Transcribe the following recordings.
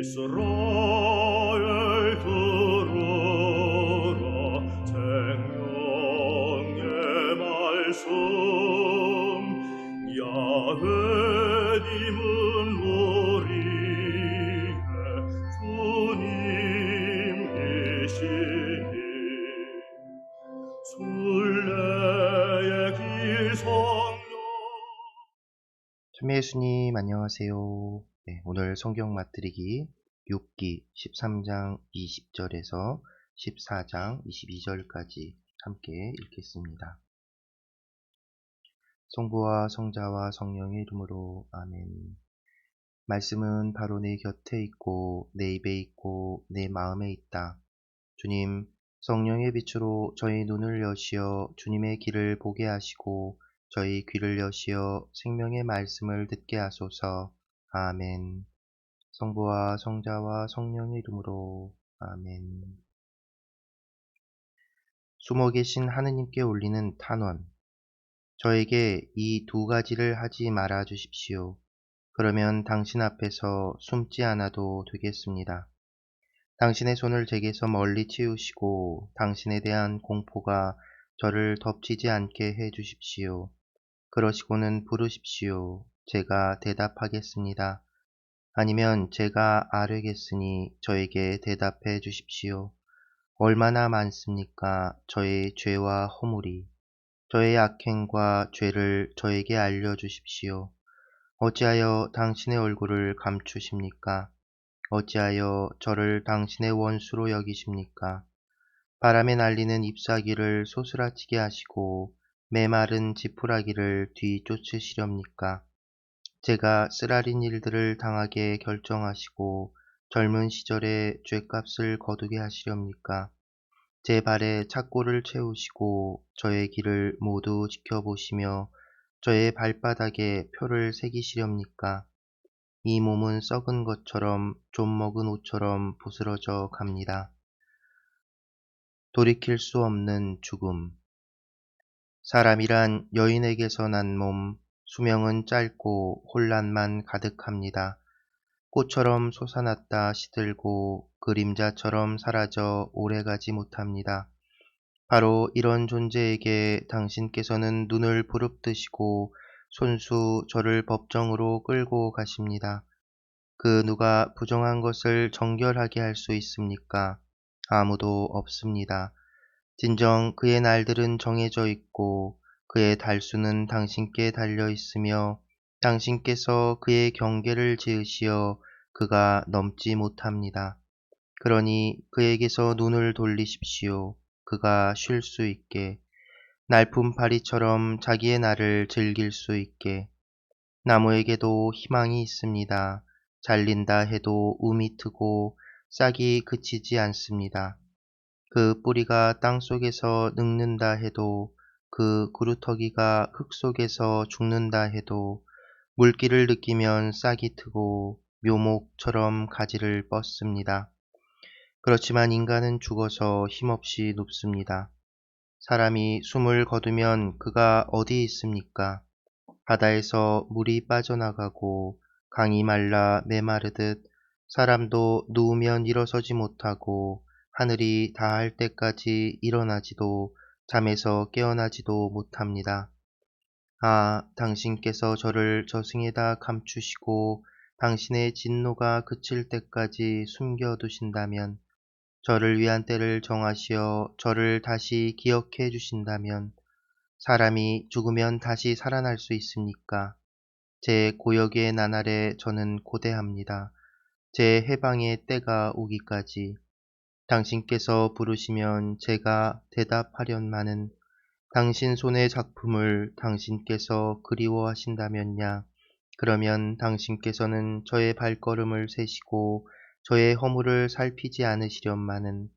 이스라엘 들으라. 생명의 말씀 야훼님은 우리의 주님이시니. 순례의 길 성령. 참여 예수님 안녕하세요. 네, 오늘 성경 맛들이기 6기 13장 20절에서 14장 22절까지 함께 읽겠습니다. 성부와 성자와 성령의 이름으로 아멘. 말씀은 바로 내 곁에 있고 내 입에 있고 내 마음에 있다. 주님, 성령의 빛으로 저희 눈을 여시어 주님의 길을 보게 하시고 저희 귀를 여시어 생명의 말씀을 듣게 하소서. 아멘. 성부와 성자와 성령의 이름으로 아멘. 숨어 계신 하느님께 올리는 탄원. 저에게 이 두 가지를 하지 말아 주십시오. 그러면 당신 앞에서 숨지 않아도 되겠습니다. 당신의 손을 제게서 멀리 치우시고 당신에 대한 공포가 저를 덮치지 않게 해 주십시오. 그러시고는 부르십시오. 제가 대답하겠습니다. 아니면 제가 아뢰겠으니 저에게 대답해 주십시오. 얼마나 많습니까? 저의 죄와 허물이. 저의 악행과 죄를 저에게 알려 주십시오. 어찌하여 당신의 얼굴을 감추십니까? 어찌하여 저를 당신의 원수로 여기십니까? 바람에 날리는 잎사귀를 소스라치게 하시고 메마른 지푸라기를 뒤쫓으시렵니까? 제가 쓰라린 일들을 당하게 결정하시고 젊은 시절에 죗값을 거두게 하시렵니까? 제 발에 착고를 채우시고 저의 길을 모두 지켜보시며 저의 발바닥에 표를 새기시렵니까? 이 몸은 썩은 것처럼 좀 먹은 옷처럼 부스러져 갑니다. 돌이킬 수 없는 죽음. 사람이란 여인에게서 난 몸, 수명은 짧고 혼란만 가득합니다. 꽃처럼 솟아났다 시들고 그림자처럼 사라져 오래가지 못합니다. 바로 이런 존재에게 당신께서는 눈을 부릅뜨시고 손수 저를 법정으로 끌고 가십니다. 그 누가 부정한 것을 정결하게 할 수 있습니까? 아무도 없습니다. 진정 그의 날들은 정해져 있고 그의 달수는 당신께 달려 있으며 당신께서 그의 경계를 지으시어 그가 넘지 못합니다. 그러니 그에게서 눈을 돌리십시오. 그가 쉴 수 있게 날품 파리처럼 자기의 날을 즐길 수 있게 나무에게도 희망이 있습니다. 잘린다 해도 um이 트고 싹이 그치지 않습니다. 그 뿌리가 땅 속에서 늙는다 해도 그 구루터기가 흙 속에서 죽는다 해도 물기를 느끼면 싹이 트고 묘목처럼 가지를 뻗습니다. 그렇지만 인간은 죽어서 힘없이 눕습니다. 사람이 숨을 거두면 그가 어디 있습니까? 바다에서 물이 빠져나가고 강이 말라 메마르듯 사람도 누우면 일어서지 못하고 하늘이 다할 때까지 일어나지도 잠에서 깨어나지도 못합니다. 아, 당신께서 저를 저승에다 감추시고 당신의 진노가 그칠 때까지 숨겨두신다면 저를 위한 때를 정하시어 저를 다시 기억해 주신다면 사람이 죽으면 다시 살아날 수 있습니까? 제 고역의 나날에 저는 고대합니다. 제 해방의 때가 오기까지 당신께서 부르시면 제가 대답하련마는 당신 손의 작품을 당신께서 그리워하신다면야. 그러면 당신께서는 저의 발걸음을 세시고 저의 허물을 살피지 않으시련마는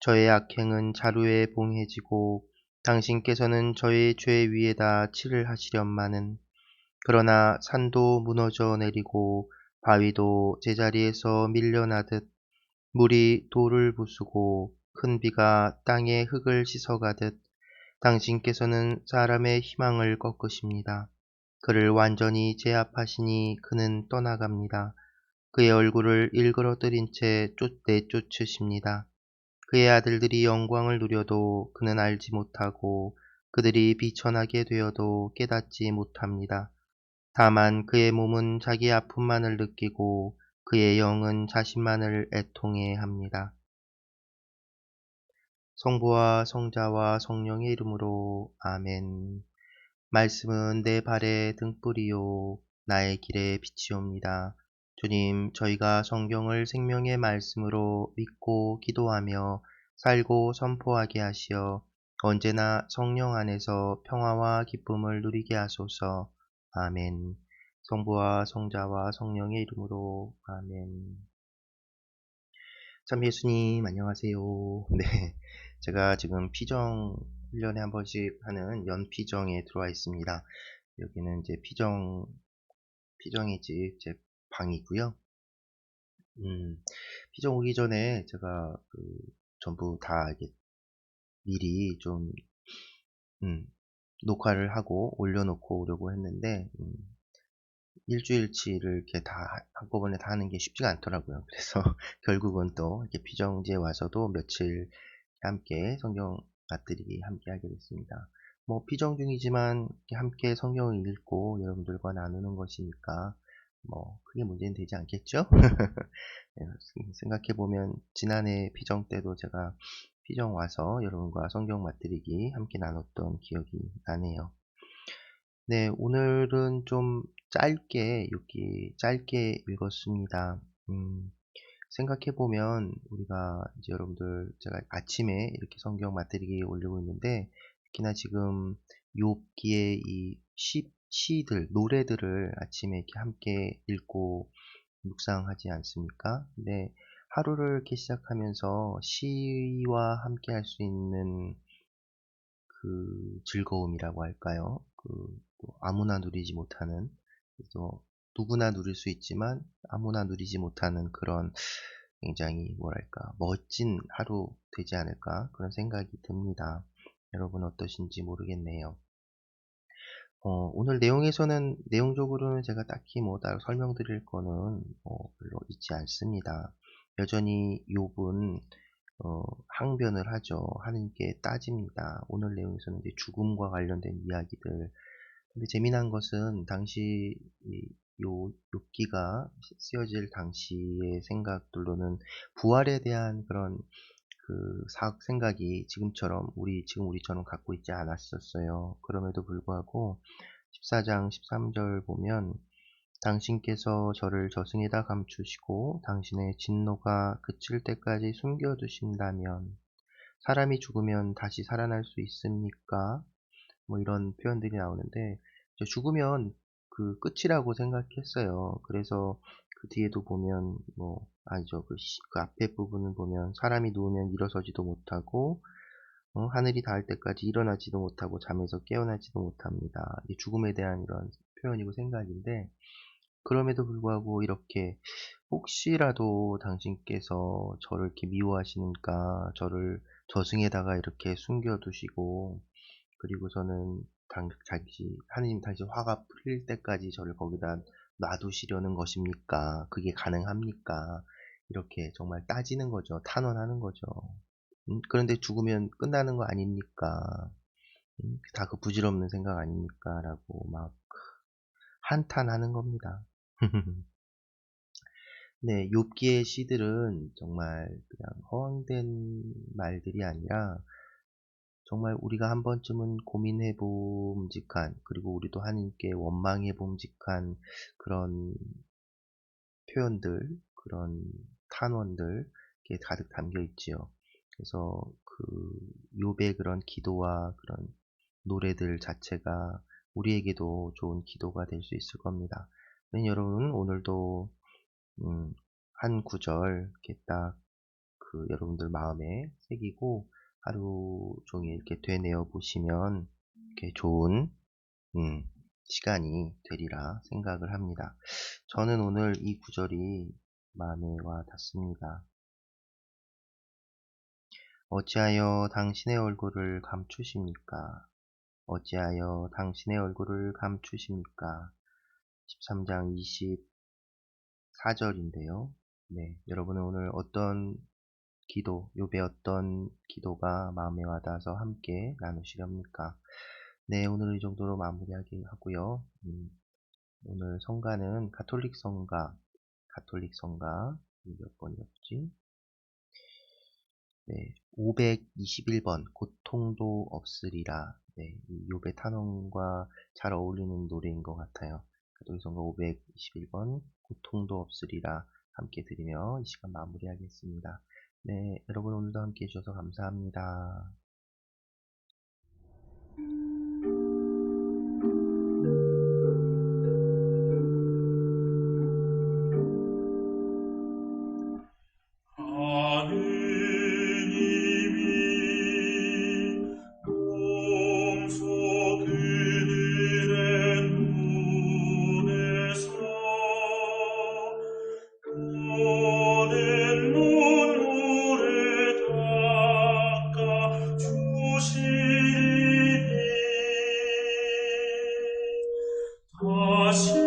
저의 악행은 자루에 봉해지고 당신께서는 저의 죄 위에다 칠을 하시련마는 그러나 산도 무너져 내리고 바위도 제자리에서 밀려나듯 물이 돌을 부수고 큰 비가 땅의 흙을 씻어가듯 당신께서는 사람의 희망을 꺾으십니다. 그를 완전히 제압하시니 그는 떠나갑니다. 그의 얼굴을 일그러뜨린 채 쫓, 내쫓으십니다. 그의 아들들이 영광을 누려도 그는 알지 못하고 그들이 비천하게 되어도 깨닫지 못합니다. 다만 그의 몸은 자기 아픔만을 느끼고 그의 영은 자신만을 애통해 합니다. 성부와 성자와 성령의 이름으로 아멘. 말씀은 내 발의 등불이요 나의 길의 빛이옵니다. 주님, 저희가 성경을 생명의 말씀으로 믿고 기도하며 살고 선포하게 하시어 언제나 성령 안에서 평화와 기쁨을 누리게 하소서. 아멘. 성부와 성자와 성령의 이름으로 아멘. 참 예수님 안녕하세요. 네, 제가 지금 피정 1년에 한 번씩 하는 연피정에 들어와 있습니다. 여기는 이제 피정 피정의 집제 방이고요. 음, 피정 오기 전에 제가 그 전부 다 이게 미리 좀 음, 녹화를 하고 올려놓고 오려고 했는데 음, 일주일치를 이렇게 다 한꺼번에 다 하는 게 쉽지가 않더라고요. 그래서 결국은 또 이렇게 피정지에 와서도 며칠 함께 성경 맛들이 함께 하게 됐습니다. 뭐 피정 중이지만 함께 성경을 읽고 여러분들과 나누는 것이니까 뭐 크게 문제는 되지 않겠죠? 네, 생각해 보면 지난해 피정 때도 제가 피정 와서 여러분과 성경 맛들이기 함께 나눴던 기억이 나네요. 네, 오늘은 좀 짧게 여기 짧게 읽었습니다. 음, 생각해 보면 우리가 이제 여러분들 제가 아침에 이렇게 성경 맛들이기 올리고 있는데 특히나 지금 욥기의 이 시, 시들 노래들을 아침에 이렇게 함께 읽고 묵상하지 않습니까? 근데 하루를 이렇게 시작하면서 시와 함께 할 수 있는 그 즐거움이라고 할까요? 그 아무나 누리지 못하는 그래서 누구나 누릴 수 있지만 아무나 누리지 못하는 그런 굉장히 뭐랄까 멋진 하루 되지 않을까 그런 생각이 듭니다. 여러분 어떠신지 모르겠네요. 어, 오늘 내용에서는 내용적으로는 제가 딱히 뭐 따로 설명드릴 거는 뭐 별로 있지 않습니다. 여전히 욥은 어, 항변을 하죠. 하나님께 따집니다. 오늘 내용에서는 이제 죽음과 관련된 이야기들. 근데 재미난 것은 당시 요 욥기가 쓰여질 당시의 생각들로는 부활에 대한 그런 그 사학 생각이 지금처럼 우리 지금 우리처럼 갖고 있지 않았었어요. 그럼에도 불구하고 14장 13절 보면 당신께서 저를 저승에다 감추시고 당신의 진노가 그칠 때까지 숨겨두신다면 사람이 죽으면 다시 살아날 수 있습니까? 뭐 이런 표현들이 나오는데 죽으면 그 끝이라고 생각했어요. 그래서 그 뒤에도 보면 뭐 아니죠 그, 시, 그 앞에 부분을 보면 사람이 누우면 일어서지도 못하고 어, 하늘이 닿을 때까지 일어나지도 못하고 잠에서 깨어나지도 못합니다. 이 죽음에 대한 이런 표현이고 생각인데 그럼에도 불구하고 이렇게 혹시라도 당신께서 저를 이렇게 미워하시니까 저를 저승에다가 이렇게 숨겨두시고 그리고서는 당, 자기 하느님 다시 화가 풀릴 때까지 저를 거기다 놔두시려는 것입니까? 그게 가능합니까? 이렇게 정말 따지는 거죠. 탄원하는 거죠. 음, 그런데 죽으면 끝나는 거 아닙니까? 음, 다그 부질없는 생각 아닙니까? 라고 막 한탄하는 겁니다. 네, 욥기의 시들은 정말 그냥 허황된 말들이 아니라 정말 우리가 한 번쯤은 고민해 봄직한 그리고 우리도 하나님께 원망해 봄직한 그런 표현들 그런 탄원들 게 가득 담겨 있지요. 그래서 그 욥의 그런 기도와 그런 노래들 자체가 우리에게도 좋은 기도가 될 수 있을 겁니다. 네, 여러분 오늘도 음, 한 구절 이렇게 딱 그 여러분들 마음에 새기고 하루 종일 이렇게 되뇌어 보시면 이렇게 좋은 음, 시간이 되리라 생각을 합니다. 저는 오늘 이 구절이 마음에 와 닿습니다. 어찌하여 당신의 얼굴을 감추십니까? 어찌하여 당신의 얼굴을 감추십니까? 13장 4절인데요. 네, 여러분은 오늘 어떤 기도, 요배 어떤 기도가 마음에 와닿아서 함께 나누시렵니까? 네, 오늘 이 정도로 마무리하기 하고요. 음, 오늘 성가는 가톨릭 성가, 가톨릭 성가 몇 번이었지? 네, 521번 고통도 없으리라. 네, 이 요배 탄원과 잘 어울리는 노래인 것 같아요. 가톨릭 성가 521번 고통도 없으리라 함께 드리며 이 시간 마무리하겠습니다. 네, 여러분 오늘도 함께 해주셔서 감사합니다. 다시